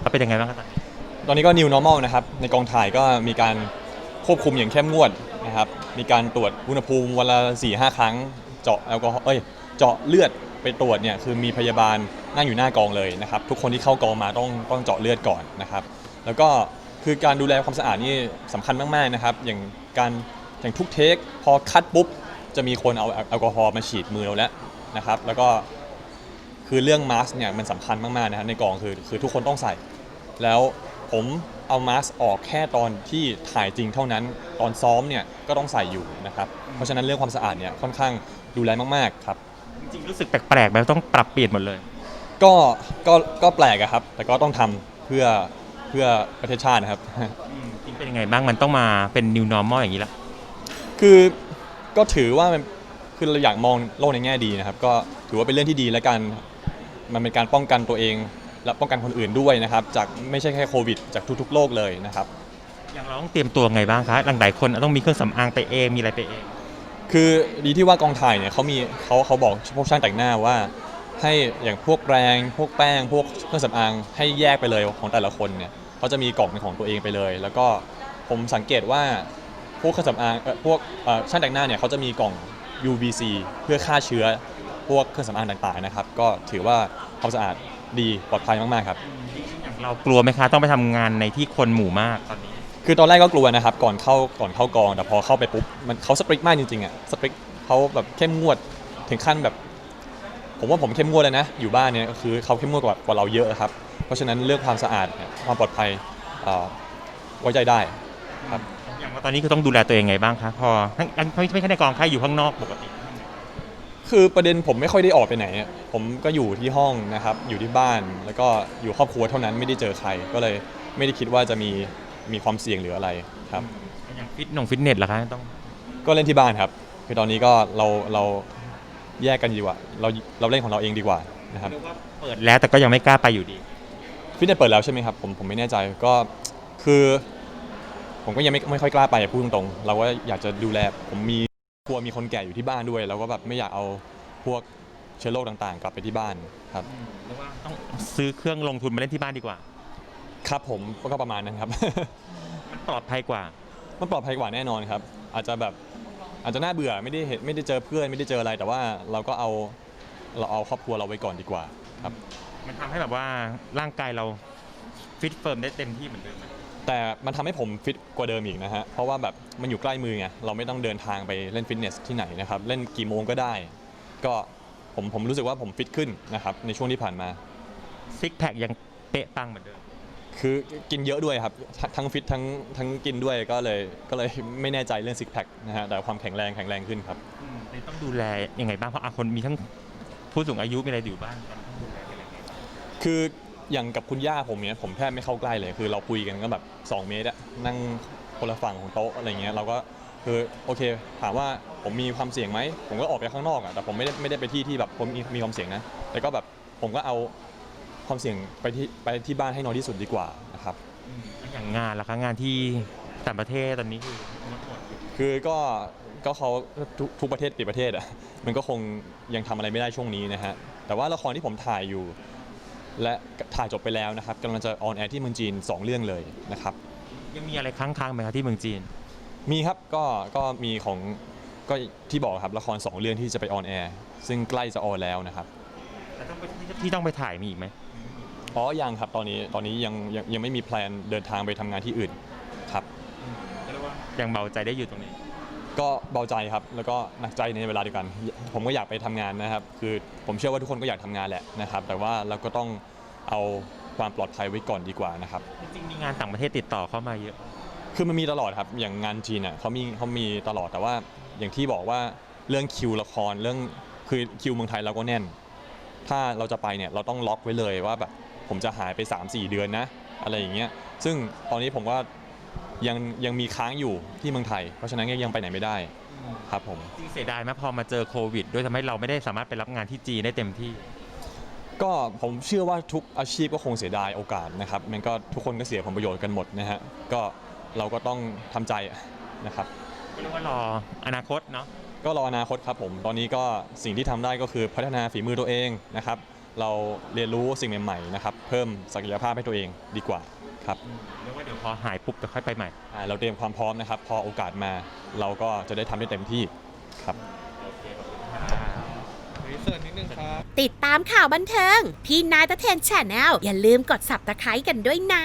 เขาเป็นยังไงบ้างครับตอนนี้ตอนนี้ก็ new normal นะครับ ในกองถ่ายก็มีการควบคุมอย่างเข้มงวดนะครับ มีการตรวจอุณหภูมิวันละ4-5หครั้ง เจาะแอลกอฮอล์ เอ้ย เจาะเลือดไปตรวจเนี่ยคือมีพยาบาลนั่งอยู่หน้ากองเลยนะครับ ทุกคนที่เข้ากองมาต้องต้องเจาะเลือดก่อนนะครับ แล้วก็คือการดูแลความสะอาดนี่สำคัญมากๆนะครับ อย่างการอย่างทุกเทคพอคัดปุ๊บจะมีคนเอาแอลกอฮอล์มาฉีดมือเราแล้วนะครับ แล้วก็ คือเรื่องมาสก์เนี่ยมันสำคัญมากๆนะครับในกองคือคือทุกคนต้องใส่ แล้วผมเอามาสก์ออกแค่ตอนที่ถ่ายจริงเท่านั้น ตอนซ้อมเนี่ยก็ต้องใส่อยู่นะครับ เพราะฉะนั้นเรื่องความสะอาดเนี่ยค่อนข้างดูแลมากๆครับ จริงๆรู้สึกแปลกๆแบบต้องปรับเปลี่ยนหมดเลย ก็ก็ก็แปลกอะครับ แต่ก็ต้องทำเพื่อเพื่อประเทศชาตินะครับ จริงเป็นยังไงบ้างมันต้องมาเป็น new normal อย่างนี้ละคือก็ถือว่ามันคือเราอยากมองโลกในแง่ดีนะครับ ก็ถือว่าเป็นเรื่องที่ดีและกัน มันเป็นการป้องกันตัวเอง และป้องกันคนอื่นด้วยนะครับ จากไม่ใช่แค่โควิด จากทุกๆโลกเลยนะครับ อย่างเราต้องเตรียมตัวไงบ้างคะหลายๆคนต้องมีเครื่องสำอางไปเองมีอะไรไปเอง คือดีที่ว่ากองถ่ายเนี่ยเขามีเขาเขาบอกพวกช่างแต่งหน้าว่า ให้อย่างพวกแปรงพวกแป้ง พวกเครื่องสำอางให้แยกไปเลยของแต่ละคนเนี่ยเขาจะมีกล่องเป็นของตัวเองไปเลย แล้วก็ผมสังเกตว่าพวกเครื่องสำอางเอ่อพวกเอ่อช่างแต่งหน้าเนี่ยเขาจะมีกล่อง UVC เพื่อฆ่าเชื้อ พวกเครื่องสำอางต่างๆนะครับ ก็ถือว่าความสะอาดดีปลอดภัยมากๆครับ อย่างเรากลัวไหมคะต้องไปทำงานในที่คนหมู่มากตอนนี้ คือตอนแรกก็กลัวนะครับ ก่อนเข้าก่อนเข้ากอง แต่พอเข้าไปปุ๊บมันเขาสตริกมากจริงๆอะสตริกเขาแบบเข้มงวดถึงขั้นแบบ ผมว่าผมเข้มงวดเลยนะ อยู่บ้านเนี่ยก็คือเขาเข้มงวดกว่ากว่าเราเยอะครับ เพราะฉะนั้นเรื่องความสะอาดเนี่ยความปลอดภัยเอ่อไว้ใจได้ ครับ อย่างว่าตอนนี้คือต้องดูแลตัวเองไงบ้างคะพอทั้งไม่ไม่ใช่ในกองแค่อยู่ข้างนอกปกติ คือประเด็นผมไม่ค่อยได้ออกไปไหนอะผมก็อยู่ที่ห้องนะครับ อยู่ที่บ้าน แล้วก็อยู่ครอบครัวเท่านั้นไม่ได้เจอใคร ก็เลยไม่ได้คิดว่าจะมีมีความเสี่ยงหรืออะไรครับ อย่างฟิตนงฟิตเนสล่ะคะต้องก็เล่นที่บ้านครับ คือตอนนี้ก็เราเราแยกกันดีกว่า เราเราเล่นของเราเองดีกว่านะครับ เรียกว่าเปิดแล้วแต่ก็ยังไม่กล้าไปอยู่ดี ฟิตเนสเปิดแล้วใช่ไหมครับ ผมผมไม่แน่ใจก็คือ ผมก็ยังไม่ไม่ค่อยกล้าไปอะพูดตรงๆ เราก็อยากจะดูแลผมมีก ลัวมีคนแก่อยู่ที่บ้านด้วยเราก็แบบไม่อยากเอาพวกเชื้อโรคต่างๆ กลับไปที่บ้านครับเรียกว่าต้องซื้อเครื่องลงทุนมาเล่นที่บ้านดีกว่า ครับผมก็ประมาณนั้นครับ มันปลอดภัยกว่า มันปลอดภัยกว่าแน่นอนครับ อาจจะแบบอาจจะน่าเบื่อไม่ได้เห็นไม่ได้เจอเพื่อนไม่ได้เจออะไร แต่ว่าเราก็เอาเราเอาครอบครัวเราไว้ก่อนดีกว่าครับ มันทำให้แบบว่าร่างกายเราฟิตเฟิร์มได้เต็มที่เหมือนเดิมไหม แต่มันทำให้ผมฟิตกว่าเดิมอีกนะฮะ เพราะว่าแบบมันอยู่ใกล้มือไง เราไม่ต้องเดินทางไปเล่นฟิตเนสที่ไหนนะครับ เล่นกี่โมงก็ได้ ก็ผมผมรู้สึกว่าผมฟิตขึ้นนะครับในช่วงที่ผ่านมา ซิกแพคยังเป๊ะปังเหมือนเดิม คือกินเยอะด้วยครับททั้งฟิตทั้งทั้งกินด้วยก็เลยก็เลยไม่แน่ใจเรื่องซิกแพคนะฮะ แต่ความแข็งแรงแข็งแรงขึ้นครับ เลยต้องดูแลยังไงบ้างเพราะอะคนมีทั้งผู้สูงอายุมีอะไรอยู่บ้านต้องดูแลกันยังไงคือ อย่างกับคุณย่าผมเนี่ยผมแทบไม่เข้าใกล้เลยคือเราคุยกันก็แบบ 2 เมตรอะนั่งคนละฝั่งของโต๊ะอะไรเงี้ยเราก็คือโอเค ถามว่าผมมีความเสี่ยงไหมผมก็ออกไปข้างนอกอะแต่ผมไม่ได้ไม่ได้ไปที่ที่แบบผมมีมีความเสี่ยงนะแต่ก็แบบผมก็เอาความเสี่ยงไปที่ไปที่บ้านให้น้อยที่สุดดีกว่านะครับ อย่างงานล่ะคะงานที่ต่างประเทศตอนนี้คืองดหมดคือก็ก็เขาทุกทุกประเทศปิดประเทศอะมันก็คงยังทำอะไรไม่ได้ช่วงนี้นะฮะแต่ว่าละครที่ผมถ่ายอยู่ และถ่ายจบไปแล้วนะครับกำลังจะออนแอร์ที่เมืองจีนสองเรื่องเลยนะครับ ยังมีอะไรค้างๆไหมคะที่เมืองจีน มีครับก็ก็มีของก็ที่บอกครับละคร 2 เรื่องที่จะไปออนแอร์ซึ่งใกล้จะออนแล้วนะครับแต่ต้องไปที่ต้องไปถ่ายมีอีกไหมอ๋อยังครับตอนนี้ตอนนี้ยังยังยังไม่มีแพลนเดินทางไปทำงานที่อื่นครับเรียกว่ายังเบาใจได้อยู่ตรงนี้ ก็เบาใจครับ แล้วก็หนักใจในเวลาเดียวกัน ผมก็อยากไปทำงานนะครับ คือผมเชื่อว่าทุกคนก็อยากทำงานแหละนะครับ แต่ว่าเราก็ต้องเอาความปลอดภัยไว้ก่อนดีกว่านะครับ จริงๆมีงานต่างประเทศติดต่อเข้ามาเยอะ คือมันมีตลอดครับ อย่างงานจีนอะเขามีเขามีตลอด แต่ว่าอย่างที่บอกว่าเรื่องคิวละคร เรื่องคือคิวเมืองไทยเราก็แน่น ถ้าเราจะไปเนี่ยเราต้องล็อกไว้เลยว่าแบบผมจะหายไป 3-4 เดือนนะ อะไรอย่างเงี้ย ซึ่งตอนนี้ผมว่า ยังยังมีค้างอยู่ที่เมืองไทย เพราะฉะนั้นยังไปไหนไม่ได้ครับผม จริงเสียดายไหมพอมาเจอโควิด ด้วยทำให้เราไม่ได้สามารถไปรับงานที่จีนได้เต็มที่ ก็ผมเชื่อว่าทุกอาชีพก็คงเสียดายโอกาสนะครับมันก็ทุกคนก็เสียผลประโยชน์กันหมดนะฮะก็เราก็ต้องทำใจนะครับ ก็เรียกว่ารออนาคตเนาะ ก็รออนาคตครับผม ตอนนี้ก็สิ่งที่ทำได้ก็คือพัฒนาฝีมือตัวเองนะครับ เราเรียนรู้สิ่งใหม่ๆนะครับ เพิ่มศักยภาพให้ตัวเองดีกว่า ครับเรียกว่าเดี๋ยวพอหายปุ๊บจะค่อยไปใหม่อ่าเราเตรียมความพร้อมนะครับ พอโอกาสมาเราก็จะได้ทำได้เต็มที่ครับโอเคขอบคุณค่ะรีเสิร์ชนิดนึงครับ ติดตามข่าวบันเทิง พี่นายตะเทนแชนแนลอย่าลืมกด subscribe กันด้วยนะ